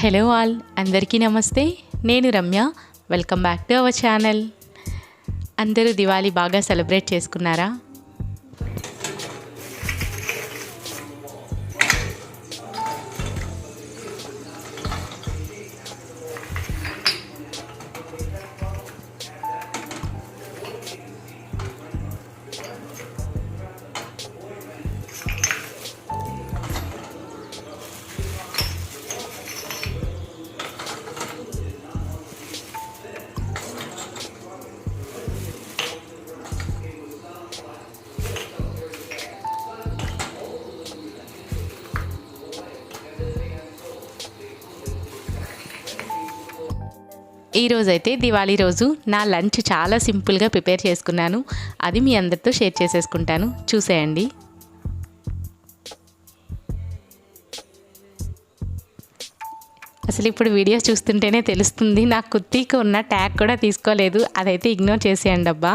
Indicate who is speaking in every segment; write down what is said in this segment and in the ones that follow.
Speaker 1: Hello all అందరికీ నమస్తే. నేను Ramya. Welcome back to our channel అందరూ దివాళీ బాగా సెలబ్రేట్ చేసుకున్నారా? ఈరోజు అయితే దివాళీ రోజు నా లంచ్ చాలా సింపుల్గా ప్రిపేర్ చేసుకున్నాను. అది మీ అందరితో షేర్ చేసేసుకుంటాను. చూసేయండి. అసలు ఇప్పుడు వీడియోస్ చూస్తుంటేనే తెలుస్తుంది నా కుర్తీకి ఉన్న ట్యాగ్ కూడా తీసుకోలేదు. అదైతే ఇగ్నోర్ చేసేయండి అబ్బా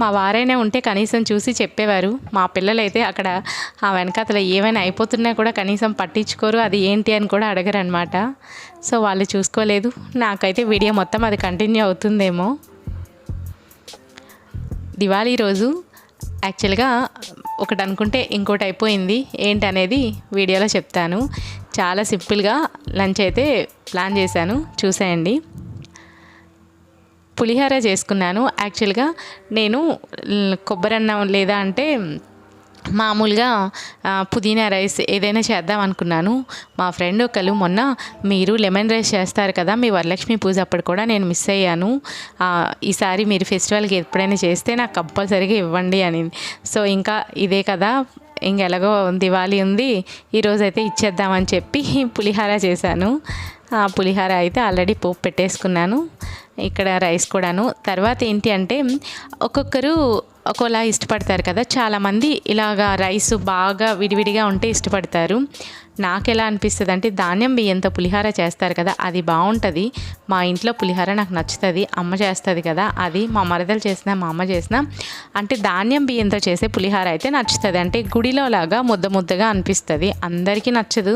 Speaker 1: మా వారైనా ఉంటే కనీసం చూసి చెప్పేవారు. మా పిల్లలైతే అక్కడ ఆ వెనకాతల ఏమైనా అయిపోతున్నా కూడా కనీసం పట్టించుకోరు. అది ఏంటి అని కూడా అడగరు అనమాట సో వాళ్ళు చూసుకోలేదు. నాకైతే వీడియో మొత్తం అది కంటిన్యూ అవుతుందేమో. దివాళీ రోజు యాక్చువల్గా ఒకటి అనుకుంటే ఇంకోటి అయిపోయింది. ఏంటనేది వీడియోలో చెప్తాను. చాలా సింపుల్గా లంచ్ అయితే ప్లాన్ చేశాను. చూసేయండి. పులిహోర చేసుకున్నాను. యాక్చువల్గా నేను కొబ్బరన్నం కొబ్బరి అన్నం లేదా అంటే మామూలుగా పుదీనా రైస్ ఏదైనా చేద్దాం అనుకున్నాను. మా ఫ్రెండ్ ఒకళ్ళు మొన్న మీరు లెమన్ రైస్ చేస్తారు కదా మీ వరలక్ష్మి పూజ అప్పుడు కూడా నేను మిస్ అయ్యాను. ఈసారి మీరు ఫెస్టివల్కి ఎప్పుడైనా చేస్తే నాకు కంపల్సరీగా ఇవ్వండి అని సో ఇంకా ఇదే కదా ఇంక ఎలాగో దివాళీ ఉంది ఈరోజు అయితే ఇచ్చేద్దామని చెప్పి పులిహార చేశాను. ఆ పులిహార అయితే ఆల్రెడీ పోపు పెట్టేసుకున్నాను. ఇక్కడ రైస్ కూడాను. తర్వాత ఏంటి అంటే ఒక్కొక్కరు ఒక్కోలా ఇష్టపడతారు కదా. చాలామంది ఇలాగా రైస్ బాగా విడివిడిగా ఉంటే ఇష్టపడతారు. నాకు ఎలా అనిపిస్తుంది అంటే ధాన్యం బియ్యంతో పులిహార చేస్తారు కదా అది బాగుంటుంది మా ఇంట్లో పులిహార నాకు నచ్చుతుంది అమ్మ చేస్తుంది కదా అది మా మరదలు చేసిన మా అమ్మ చేసిన. అంటే ధాన్యం బియ్యంతో చేసే పులిహార అయితే నచ్చుతుంది. అంటే గుడిలో లాగా ముద్ద ముద్దగా అనిపిస్తుంది. అందరికీ నచ్చదు.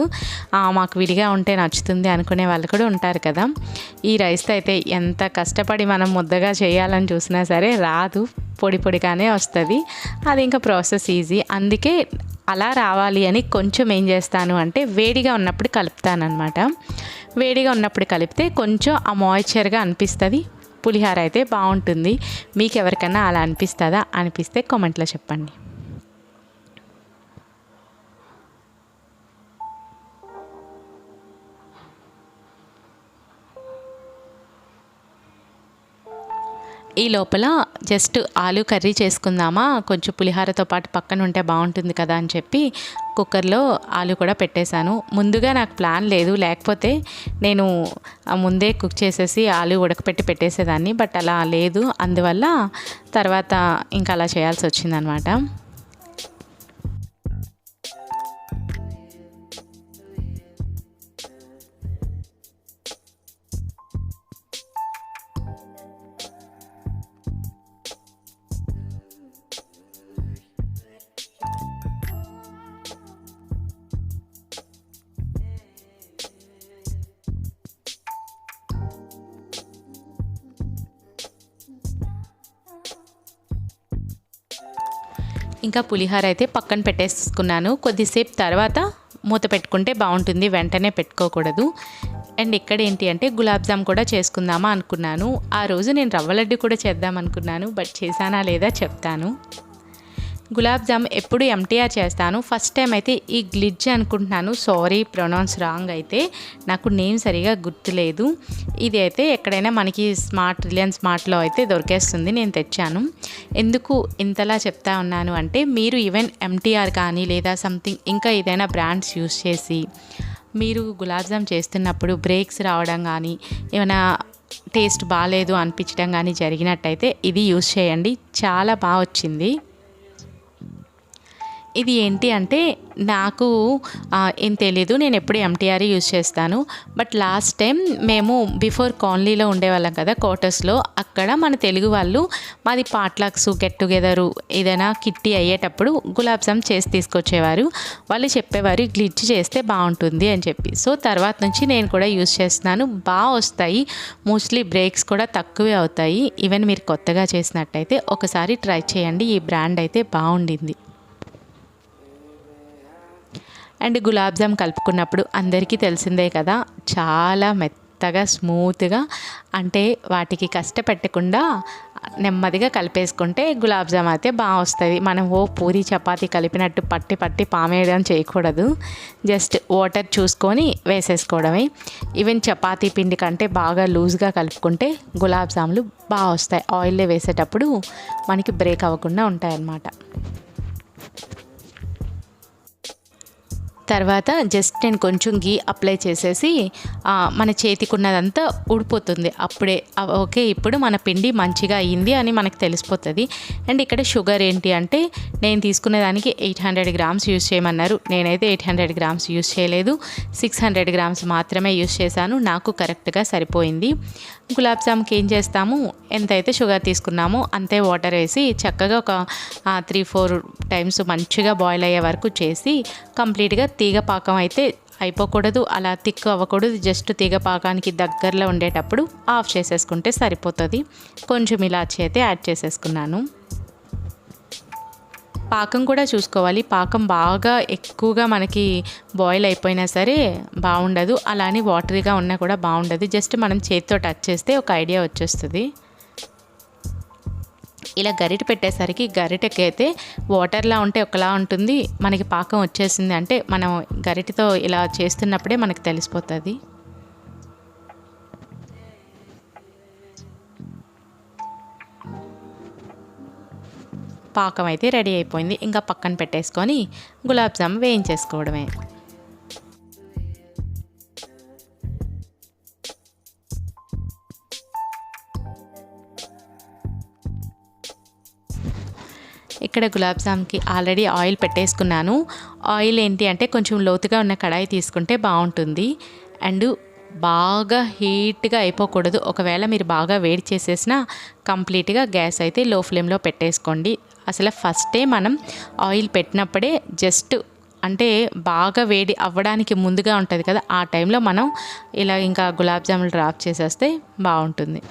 Speaker 1: మాకు విడిగా ఉంటే నచ్చుతుంది అనుకునే వాళ్ళు కూడా ఉంటారు కదా. ఈ రైస్తో అయితే ఎంత కష్టపడి మనం ముద్దగా చేయాలని చూసినా సరే రాదు పొడి పొడిగానే వస్తుంది. అది ఇంకా ప్రాసెస్ ఈజీ. అందుకే అలా రావాలి అని కొంచెం ఏం చేస్తాను అంటే వేడిగా ఉన్నప్పుడు కలుపుతానమాట వేడిగా ఉన్నప్పుడు కలిపితే కొంచెం ఆ మాయిశ్చర్గా అనిపిస్తుంది. పులిహార అయితే బాగుంటుంది. మీకు ఎవరికైనా అలా అనిపిస్తుందా? అనిపిస్తే కామెంట్లో చెప్పండి. ఈ లోపల జస్ట్ ఆలు కర్రీ చేసుకుందామా? కొంచెం పులిహోరతో పాటు పక్కన ఉంటే బాగుంటుంది కదా అని చెప్పి కుక్కర్లో ఆలు కూడా పెట్టేశాను. ముందుగా నాకు ప్లాన్ లేదు. లేకపోతే నేను ముందే కుక్ చేసేసి ఆలు ఉడకపెట్టి పెట్టేసేదాన్ని బట్ అలా లేదు. అందువల్ల తర్వాత ఇంకా అలా చేయాల్సి వచ్చిందనమాట. ఇంకా పులిహోర అయితే పక్కన పెట్టేసుకున్నాను. కొద్దిసేపు తర్వాత మూత పెట్టుకుంటే బాగుంటుంది. వెంటనే పెట్టుకోకూడదు. అండ్ ఇక్కడ ఏంటి అంటే గులాబ్ జామ్ కూడా చేసుకుందామా అనుకున్నాను. ఆ రోజు నేను రవ్వ లడ్డు కూడా చేద్దాం అనుకున్నాను బట్ చేశానా లేదా చెప్తాను. గులాబ్ జామ్ ఎప్పుడు ఎంటీఆర్ చేస్తాను. ఫస్ట్ టైం అయితే ఈ గ్లిడ్జ్ అనుకుంటున్నాను. సారీ ప్రొనౌన్స్ రాంగ్ అయితే. నాకు నేమ్ సరిగా గుర్తులేదు. ఇది అయితే ఎక్కడైనా మనకి స్మార్ట్ రిలయన్స్ స్మార్ట్లో అయితే దొరికేస్తుంది. నేను తెచ్చాను. ఎందుకు ఇంతలా చెప్తా ఉన్నాను అంటే మీరు ఈవెన్ ఎంటీఆర్ కానీ లేదా సంథింగ్ ఇంకా ఏదైనా బ్రాండ్స్ యూస్ చేసి మీరు గులాబ్ జామ్ చేస్తున్నప్పుడు బ్రేక్స్ రావడం కానీ ఏమైనా టేస్ట్ బాగాలేదు అనిపించడం కానీ జరిగినట్టయితే ఇది యూస్ చేయండి. చాలా బాగా వచ్చింది. ఇది ఏంటి అంటే నాకు ఏం తెలియదు నేను ఎప్పుడు ఎంటీఆర్ యూజ్ చేస్తాను. బట్ లాస్ట్ టైం మేము బిఫోర్ కాలనీలో ఉండేవాళ్ళం కదా క్వార్టర్స్లో. అక్కడ మన తెలుగు వాళ్ళు మాది పాట్లాక్స్ గెట్ టుగెదరు ఏదైనా కిట్టి అయ్యేటప్పుడు గులాబ్ జామ్ చేసి తీసుకొచ్చేవారు. వాళ్ళు చెప్పేవారు గ్లిచ్ చేస్తే బాగుంటుంది అని చెప్పి. సో తర్వాత నుంచి నేను కూడా యూజ్ చేస్తున్నాను. బాగా వస్తాయి. మోస్ట్లీ బ్రేక్స్ కూడా తక్కువే అవుతాయి. ఈవెన్ మీరు కొత్తగా చేసినట్టయితే ఒకసారి ట్రై చేయండి. ఈ బ్రాండ్ అయితే బాగుండింది. అండ్ గులాబ్ జామ్ కలుపుకున్నప్పుడు అందరికీ తెలిసిందే కదా చాలా మెత్తగా స్మూత్గా అంటే వాటికి కష్టపెట్టకుండా నెమ్మదిగా కలిపేసుకుంటే గులాబ్ జామ్ అయితే బాగా వస్తుంది. మనం ఓ పూరి చపాతీ కలిపినట్టు పట్టి పట్టి పామేయడం చేయకూడదు. జస్ట్ వాటర్ చూసుకొని వేసేసుకోవడమే. ఈవెన్ చపాతీ పిండి కంటే బాగా లూజ్గా కలుపుకుంటే గులాబ్ జాములు బాగా వస్తాయి. ఆయిల్లో వేసేటప్పుడు మనకి బ్రేక్ అవ్వకుండా ఉంటాయన్నమాట. తర్వాత జస్ట్ నేను కొంచెం గీ అప్లై చేసేసి మన చేతికి ఉన్నదంతా ఊడిపోతుంది. అప్పుడే ఓకే ఇప్పుడు మన పిండి మంచిగా అయ్యింది అని మనకు తెలిసిపోతుంది. అండ్ ఇక్కడ షుగర్ ఏంటి అంటే నేను తీసుకునే దానికి ఎయిట్ హండ్రెడ్ గ్రామ్స్ యూస్ చేయమన్నారు. నేనైతే ఎయిట్ హండ్రెడ్ గ్రామ్స్ యూస్ చేయలేదు. సిక్స్ హండ్రెడ్ గ్రామ్స్ మాత్రమే యూస్ చేశాను. నాకు కరెక్ట్గా సరిపోయింది. గులాబ్ జామ్కి ఏం చేస్తాము? ఎంతైతే షుగర్ తీసుకున్నామో అంతే వాటర్ వేసి చక్కగా ఒక త్రీ ఫోర్ టైమ్స్ మంచిగా బాయిల్ అయ్యే వరకు చేసి కంప్లీట్గా తీగ పాకం అయితే అయిపోకూడదు. అలా తిక్కు అవ్వకూడదు. జస్ట్ తీగ పాకానికి దగ్గరలో ఉండేటప్పుడు ఆఫ్ చేసేసుకుంటే సరిపోతుంది. కొంచెం ఇలాచి అయితే యాడ్ చేసేసుకున్నాను. పాకం కూడా చూసుకోవాలి. పాకం బాగా ఎక్కువగా మనకి బాయిల్ అయిపోయినా సరే బాగుండదు. అలానే వాటరీగా ఉన్నా కూడా బాగుండదు. జస్ట్ మనం చేతితో టచ్ చేస్తే ఒక ఐడియా వచ్చేస్తుంది. ఇలా గరిట పెట్టేసరికి గరిటకైతే వాటర్లా ఉంటే ఒకలా ఉంటుంది. మనకి పాకం వచ్చేసింది అంటే మనం గరిటతో ఇలా చేస్తున్నప్పుడే మనకు తెలిసిపోతుంది. పాకం అయితే రెడీ అయిపోయింది. ఇంకా పక్కన పెట్టేసుకొని గులాబ్ జామ్ వేయించేసుకోవడమే. ఇక్కడ గులాబ్ జామ్కి ఆల్రెడీ ఆయిల్ పెట్టేసుకున్నాను. ఆయిల్ ఏంటి అంటే కొంచెం లోతుగా ఉన్న కడాయి తీసుకుంటే బాగుంటుంది. అండ్ బాగా హీట్గా అయిపోకూడదు. ఒకవేళ మీరు బాగా వేడి చేసేసినా కంప్లీట్గా గ్యాస్ అయితే లో ఫ్లేమ్లో పెట్టేసుకోండి. అసలు ఫస్టే మనం ఆయిల్ పెట్టినప్పుడే జస్ట్ అంటే బాగా వేడి అవ్వడానికి ముందుగా ఉంటుంది కదా ఆ టైంలో మనం ఇలా ఇంకా గులాబ్ జాములు డ్రాప్ చేసేస్తే బాగుంటుంది.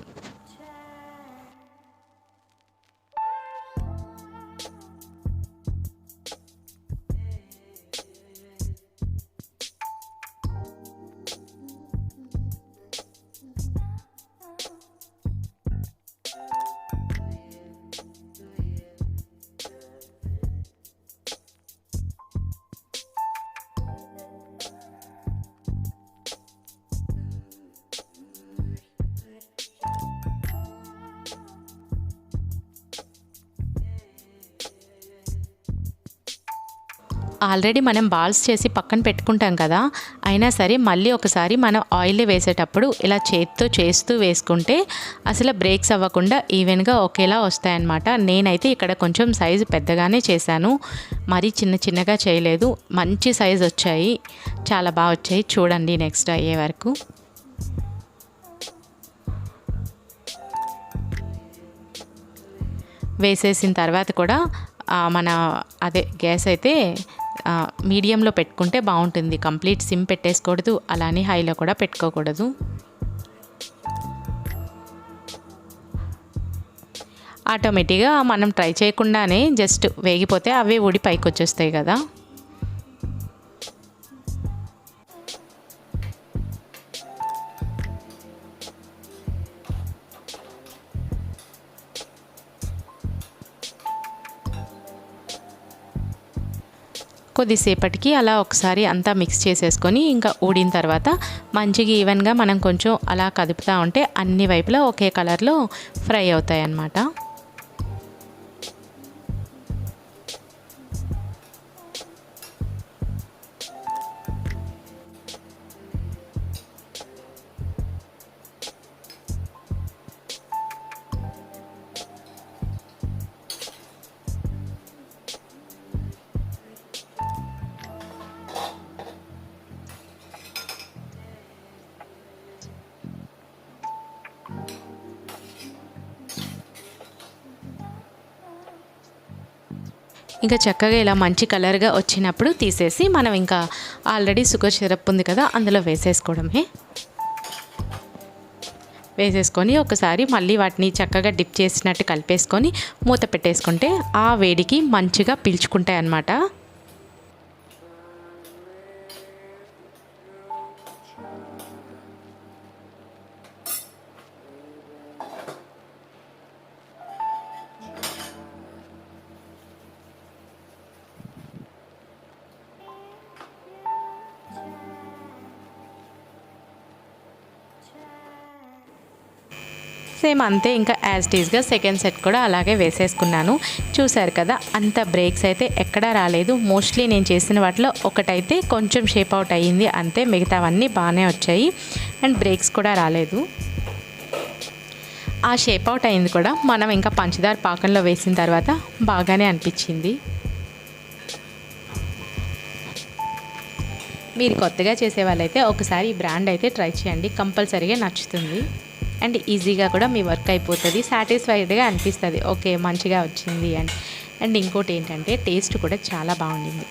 Speaker 1: ఆల్రెడీ మనం బాల్స్ చేసి పక్కన పెట్టుకుంటాం కదా అయినా సరే మళ్ళీ ఒకసారి మనం ఆయిల్ వేసేటప్పుడు ఇలా చేత్తో చేస్తూ వేసుకుంటే అసలు బ్రేక్స్ అవ్వకుండా ఈవెన్గా ఒకేలా వస్తాయన్నమాట. నేనైతే ఇక్కడ కొంచెం సైజు పెద్దగానే చేశాను. మరీ చిన్న చిన్నగా చేయలేదు. మంచి సైజు వచ్చాయి. చాలా బాగా వచ్చాయి. చూడండి నెక్స్ట్ అయ్యే వరకు. వేసేసిన తర్వాత కూడా మన అదే గ్యాస్ అయితే మీడియంలో పెట్టుకుంటే బాగుంటుంది. కంప్లీట్ సిమ్ పెట్టేసుకోకూడదు. అలానే హైలో కూడా పెట్టుకోకూడదు. ఆటోమేటిక్గా మనం ట్రై చేయకుండానే జస్ట్ వేగిపోతే అవే ఊడి పైకి వచ్చేస్తాయి కదా. కొద్దిసేపటికి అలా ఒకసారి అంతా మిక్స్ చేసేసుకొని ఇంకా ఊడిన తర్వాత మంచిగా ఈవెన్గా మనం కొంచెం అలా కదుపుతూ ఉంటే అన్ని వైపులా ఒకే కలర్లో ఫ్రై అవుతాయి అన్నమాట ఇంకా చక్కగా ఇలా మంచి కలర్గా వచ్చినప్పుడు తీసేసి మనం ఇంకా ఆల్రెడీ షుగర్ సిరప్ ఉంది కదా అందులో వేసేసుకోవడమే వేసేసుకొని ఒకసారి మళ్ళీ వాటిని చక్కగా డిప్ చేసినట్టు కలిపేసుకొని మూత పెట్టేసుకుంటే ఆ వేడికి మంచిగా పీల్చుకుంటాయి అన్నమాట అంతే ఇంకా యాజ్ టీజ్గా సెకండ్ సెట్ కూడా అలాగే వేసేసుకున్నాను. చూశారు కదా అంత బ్రేక్స్ అయితే ఎక్కడా రాలేదు. మోస్ట్లీ నేను చేసిన వాటిలో ఒకటైతే కొంచెం షేప్ అవుట్ అయ్యింది అంతే మిగతావన్నీ బాగానే వచ్చాయి. అండ్ బ్రేక్స్ కూడా రాలేదు. ఆ షేప్ అవుట్ అయింది కూడా మనం ఇంకా పంచదార పాకంలో వేసిన తర్వాత బాగానే అనిపించింది. మీరు కొత్తగా చేసే వాళ్ళైతే ఒకసారి ఈ బ్రాండ్ అయితే ట్రై చేయండి. కంపల్సరీగా నచ్చుతుంది. అండ్ ఈజీగా కూడా మీ వర్క్ అయిపోతుంది సాటిస్ఫైడ్గా అనిపిస్తుంది. ఓకే మంచిగా వచ్చింది అండ్ అండ్ ఇంకోటి ఏంటంటే టేస్ట్ కూడా చాలా బాగుండింది.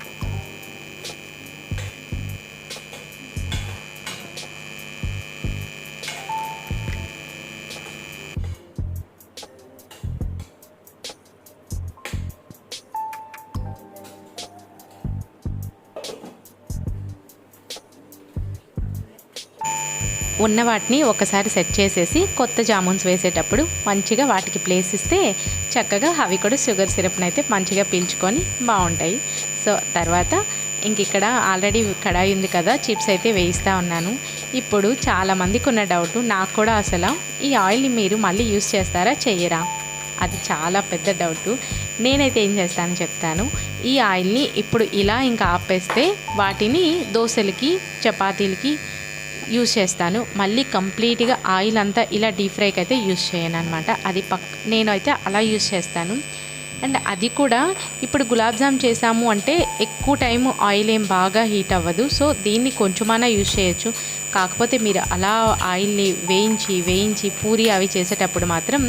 Speaker 1: ఉన్న వాటిని ఒకసారి సెట్ చేసేసి కొత్త జామున్స్ వేసేటప్పుడు మంచిగా వాటికి ప్లేస్ ఇస్తే చక్కగా అవి కూడా షుగర్ సిరప్ని అయితే మంచిగా పీల్చుకొని బాగుంటాయి. సో తర్వాత ఇంక ఇక్కడ ఆల్రెడీ కడాయి ఉంది కదా చిప్స్ అయితే వేయిస్తూ ఉన్నాను. ఇప్పుడు చాలామందికి ఉన్న డౌట్ నాకు కూడా అసలు ఈ ఆయిల్ని మీరు మళ్ళీ యూస్ చేస్తారా చెయ్యరా అది చాలా పెద్ద డౌట్ నేనైతే ఏం చేస్తాను చెప్తాను. ఈ ఆయిల్ని ఇప్పుడు ఇలా ఇంకా ఆపేస్తే వాటిని దోశలకి చపాతీలకి యూజ్ చేస్తాను. మళ్ళీ కంప్లీట్గా ఆయిల్ అంతా ఇలా డీప్ ఫ్రైకి అయితే యూస్ చేయను అనమాట అది పక్ నేనైతే అలా యూజ్ చేస్తాను. అండ్ అది కూడా ఇప్పుడు గులాబ్ జామ్ చేసాము అంటే ఎక్కువ టైం ఆయిల్ ఏం బాగా హీట్ అవ్వదు. సో దీన్ని కొంచెమైనా యూజ్ చేయొచ్చు. కాకపోతే మీరు అలా ఆయిల్ని వేయించి వేయించి పూరి అవి చేసేటప్పుడు మాత్రం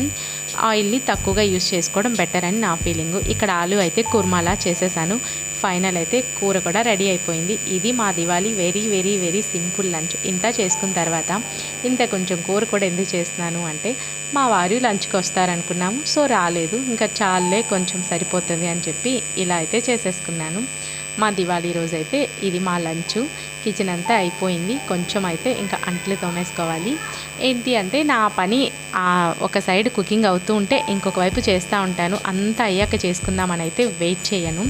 Speaker 1: ఆయిల్ని తక్కువగా యూజ్ చేసుకోవడం బెటర్ అని నా ఫీలింగు ఇక్కడ ఆలు అయితే కుర్మాలా చేసేసాను. ఫైనల్ అయితే కూర కూడా రెడీ అయిపోయింది. ఇది మా Diwali. Very very very simple lunch. ఇంత చేసుకున్న తర్వాత ఇంత కొంచెం కూర కూడా ఎందుకు చేస్తున్నాను అంటే మా వారు లంచ్కి వస్తారనుకున్నాము. సో రాలేదు. ఇంకా చాలే కొంచెం సరిపోతుంది అని చెప్పి ఇలా అయితే చేసేసుకున్నాను. మా దివాళీ రోజు అయితే ఇది మా లంచ్. కిచెన్ అంతా అయిపోయింది. కొంచెం అయితే ఇంకా అంట్లు తోమేసుకోవాలి. ఏంటి అంటే నా పని ఒక సైడ్ కుకింగ్ అవుతూ ఉంటే ఇంకొక వైపు చేస్తూ ఉంటాను. అంతా అయ్యాక చేసుకుందామని అయితే వెయిట్ చేయను.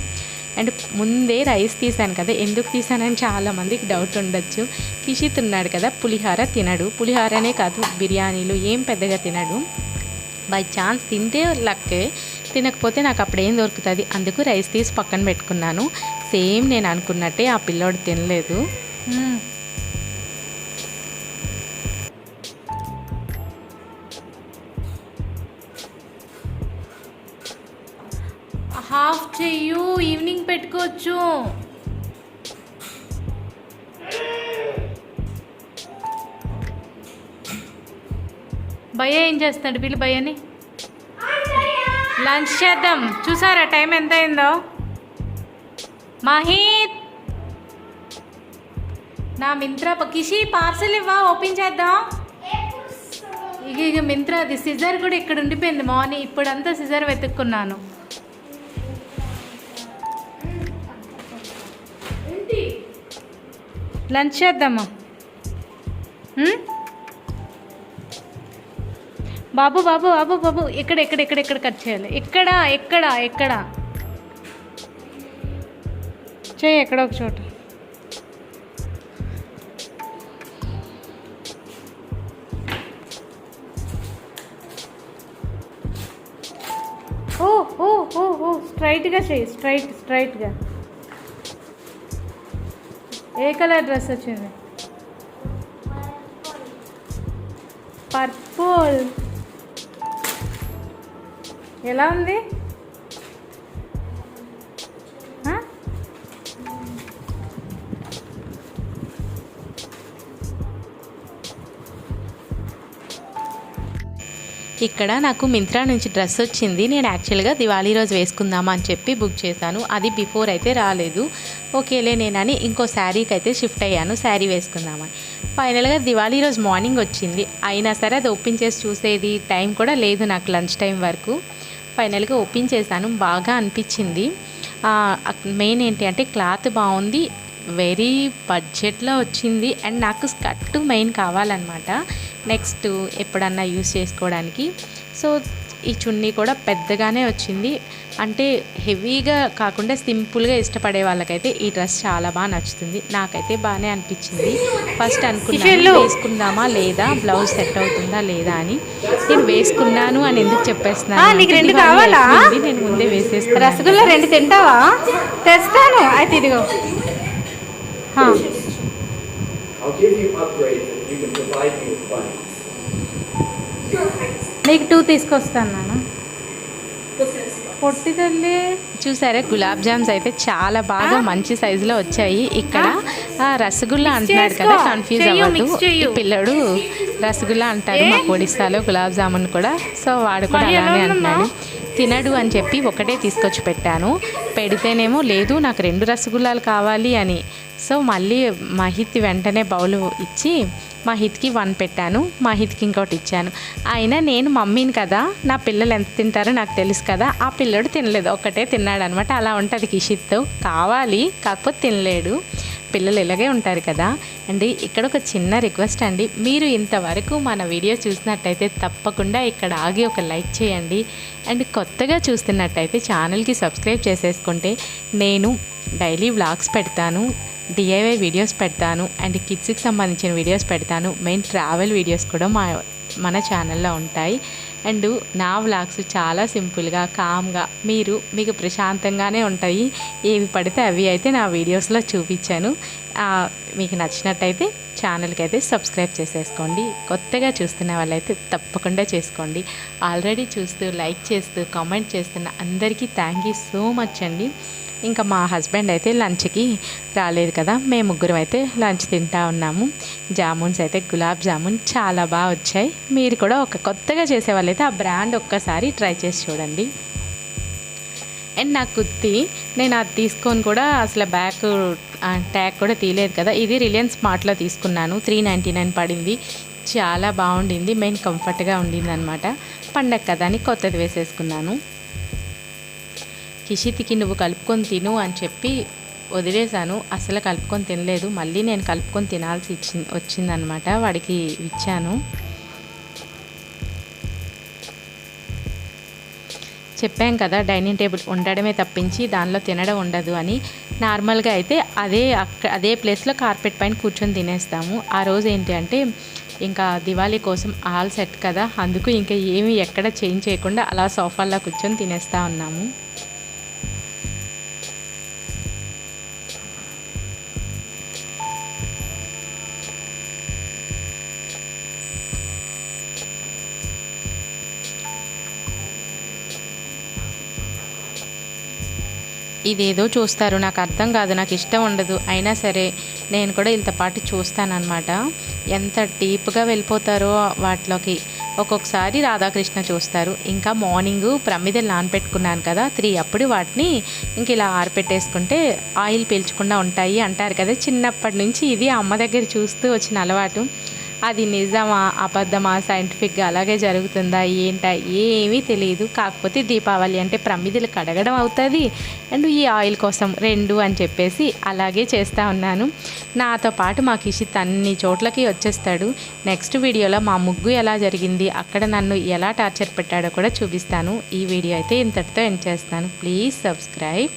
Speaker 1: అండ్ ముందే రైస్ తీసాను కదా ఎందుకు తీసానని చాలామందికి డౌట్ ఉండొచ్చు. కిషిత్ ఉన్నాడు కదా పులిహార తినడు. పులిహారనే కాదు బిర్యానీలు ఏం పెద్దగా తినడు. బై ఛాన్స్ తింటే లక్కే తినకపోతే నాకు అప్పుడు ఏం దొరుకుతుంది? అందుకు రైస్ తీసి పక్కన పెట్టుకున్నాను. సేమ్ నేను అనుకున్నట్టే ఆ పిల్లోడు తినలేదు. ఈవినింగ్ పెట్టుకోవచ్చు. భయ ఏం చేస్తాడు పిల్లి భయ్యని? లంచ్ చేద్దాం. చూసారా టైం ఎంత అయిందో? మాహిత్! నా మింత్రా కిషి పార్సల్ ఇవ్వా ఓపెన్ చేద్దాం. ఇక ఇక మింత్రా అది సిజర్ కూడా ఇక్కడ ఉండిపోయింది మార్నింగ్. ఇప్పుడంతా సిజర్ వెతుక్కున్నాను. లంచ్ చేద్దామా? బాబు బాబు బాబు బాబు. ఇక్కడ ఇక్కడ ఇక్కడ ఇక్కడ కట్ చేయాలి. ఇక్కడ ఎక్కడ ఎక్కడ చేయి ఎక్కడ ఒక చోట. ఓ ఓ ఓ ఓ. స్ట్రైట్గా చేయి స్ట్రైట్ స్ట్రైట్గా ఏ కలర్ డ్రెస్ వచ్చింది? పర్పుల్. ఎలా ఉంది? ఇక్కడ నాకు మింత్రా నుంచి డ్రెస్ వచ్చింది. నేను యాక్చువల్గా దివాళీ రోజు వేసుకుందామా అని చెప్పి బుక్ చేశాను. అది బిఫోర్ అయితే రాలేదు. ఓకేలే నేనని ఇంకో శారీకి అయితే షిఫ్ట్ అయ్యాను. శారీ వేసుకుందామని. ఫైనల్గా దివాళీ రోజు మార్నింగ్ వచ్చింది. అయినా సరే అది ఓపెన్ చేసి చూసేది టైం కూడా లేదు నాకు లంచ్ టైం వరకు. ఫైనల్గా ఓపెన్ చేశాను. బాగా అనిపించింది. మెయిన్ ఏంటి అంటే క్లాత్ బాగుంది. వెరీ బడ్జెట్లో వచ్చింది. అండ్ నాకు స్కర్ట్ మెయిన్ కావాలన్నమాట. నెక్స్ట్ ఎప్పుడన్నా యూస్ చేసుకోవడానికి. సో ఈ చున్నీ కూడా పెద్దగానే వచ్చింది. అంటే హెవీగా కాకుండా సింపుల్గా ఇష్టపడే వాళ్ళకైతే ఈ డ్రెస్ చాలా బాగా నచ్చుతుంది. నాకైతే బాగానే అనిపించింది. ఫస్ట్ అనుకున్నాను వేసుకుందామా లేదా? బ్లౌజ్ సెట్ అవుతుందా లేదా అని. నేను వేసుకున్నాను అని ఎందుకు చెప్పేస్తున్నాను?
Speaker 2: రెండు కావాలా?
Speaker 1: నేను ముందే వేసేసుకున్నాను.
Speaker 2: రసగుల్లా రెండు తింటావా? తెస్తాను. అయితే ఇదిగో. హా.
Speaker 3: I'll give you upgrades if you can provide me with funds.
Speaker 2: నీకు టూ తీసుకొస్తాను నాన్న పొట్టి తల్లి
Speaker 1: చూసారా గులాబ్ జామ్స్ అయితే చాలా బాగా మంచి సైజులో వచ్చాయి ఇక్కడ ఆ, రసగుల్లా అంటున్నాడు కదా. కన్ఫ్యూజ్ అవ్వదు. ఈ పిల్లడు రసగుల్లా అంటాడు మా ఒడిస్సాలో గులాబ్ జామున్ కూడా సో వాడు కూడా అలానే? అంటున్నాడు తినడు అని చెప్పి ఒకటే తీసుకొచ్చి పెట్టాను. పెడితేనేమో లేదు నాకు రెండు రసగుల్లాలు కావాలి అని. సో మళ్ళీ మహిత్ వెంటనే బౌలు ఇచ్చి మహిత్కి వన్ పెట్టాను. మహిత్కి ఇంకోటి ఇచ్చాను. అయినా నేను మమ్మీని కదా నా పిల్లలు ఎంత తింటారో నాకు తెలుసు కదా ఆ పిల్లడు తినలేదు. ఒక్కటే తిన్నాడు అనమాట అలా ఉంటుంది కిషిత్తో. కావాలి కాకపోతే తినలేడు. పిల్లలు ఇలాగే ఉంటారు కదా. అండి ఇక్కడ ఒక చిన్న రిక్వెస్ట్ అండి. మీరు ఇంతవరకు మన వీడియో చూసినట్టయితే తప్పకుండా ఇక్కడ ఆగి ఒక లైక్ చేయండి. అండ్ కొత్తగా చూస్తున్నట్టయితే ఛానల్కి సబ్స్క్రైబ్ చేసేసుకుంటే నేను డైలీ వ్లాగ్స్ పెడతాను డిఐవై వీడియోస్ పెడతాను అండ్ కిడ్స్కి సంబంధించిన వీడియోస్ పెడతాను. మెయిన్ ట్రావెల్ వీడియోస్ కూడా మా మన ఛానల్లో ఉంటాయి. అండ్ నా వ్లాగ్స్ చాలా సింపుల్గా కామ్గా మీరు మీకు ప్రశాంతంగానే ఉంటాయి. ఏవి పడితే అవి అయితే నా వీడియోస్లో చూపించాను. మీకు నచ్చినట్టయితే ఛానల్కి అయితే సబ్స్క్రైబ్ చేసేసుకోండి. కొత్తగా చూస్తున్న వాళ్ళైతే తప్పకుండా చేసుకోండి. ఆల్రెడీ చూస్తూ లైక్ చేస్తూ కామెంట్ చేస్తున్న అందరికీ థ్యాంక్ యూ సో మచ్ అండి. ఇంకా మా హస్బెండ్ అయితే లంచ్కి రాలేదు కదా. మేము ముగ్గురం అయితే లంచ్ తింటా ఉన్నాము. జామున్స్ అయితే గులాబ్ జామున్ చాలా బాగా వచ్చాయి. మీరు కూడా ఒక కొత్తగా చేసే వాళ్ళైతే ఆ బ్రాండ్ ఒక్కసారి ట్రై చేసి చూడండి. అండ్ నా కుర్తి నేను అది తీసుకొని కూడా అసలు బ్యాక్ ట్యాగ్ కూడా తీయలేదు కదా. ఇది రిలయన్స్ స్మార్ట్లో తీసుకున్నాను. త్రీ నైంటీ నైన్ పడింది. చాలా బాగుండింది. మెయిన్ కంఫర్ట్గా ఉండింది అనమాట పండగ కదా అని కొత్తది వేసేసుకున్నాను. కిషితికి నువ్వు కలుపుకొని తిను అని చెప్పి వదిలేశాను. అసలు కలుపుకొని తినలేదు. మళ్ళీ నేను కలుపుకొని తినాల్సి ఇచ్చి వచ్చిందనమాట. వాడికి ఇచ్చాను. చెప్పాం కదా డైనింగ్ టేబుల్ ఉండడమే తప్పించి దానిలో తినడం ఉండదు అని. నార్మల్గా అయితే అదే అక్క అదే ప్లేస్లో కార్పెట్ పైన కూర్చొని తినేస్తాము. ఆ రోజు ఏంటి అంటే ఇంకా దివాళీ కోసం ఆల్ సెట్ కదా. అందుకు ఇంకా ఏమీ ఎక్కడ చేంజ్ చేయకుండా అలా సోఫాల్లో కూర్చొని తినేస్తా ఉన్నాము. ఇదేదో చూస్తారు. నాకు అర్థం కాదు. నాకు ఇష్టం ఉండదు. అయినా సరే నేను కూడా వీళ్ళతో పాటు చూస్తానన్నమాట. ఎంత డీప్గా వెళ్ళిపోతారో వాటిలోకి. ఒక్కొక్కసారి రాధాకృష్ణ చూస్తారు. ఇంకా మార్నింగ్ ప్రమిదలు నానపెట్టుకున్నాను కదా త్రీ అప్పుడు వాటిని ఇంక ఇలా ఆరిపెట్టేసుకుంటే ఆయిల్ పీల్చకుండా ఉంటాయి అంటారు కదా. చిన్నప్పటి నుంచి ఇది అమ్మ దగ్గర చూస్తూ వచ్చిన అలవాటు. అది నిజమా అబద్ధమా సైంటిఫిక్గా అలాగే జరుగుతుందా ఏంటా ఏమీ తెలియదు కాకపోతే దీపావళి అంటే ప్రమిదలు కడగడం అవుతుంది. అండ్ ఈ ఆయిల్ కోసం రెండు అని చెప్పేసి అలాగే చేస్తూ ఉన్నాను. నాతో పాటు మా కిషిత్ అన్ని చోట్లకి వచ్చేస్తాడు. నెక్స్ట్ వీడియోలో మా ముగ్గు ఎలా జరిగింది అక్కడ నన్ను ఎలా టార్చర్ పెట్టాడో కూడా చూపిస్తాను. ఈ వీడియో అయితే ఇంతటితో ఎండ్ చేస్తాను. Please subscribe.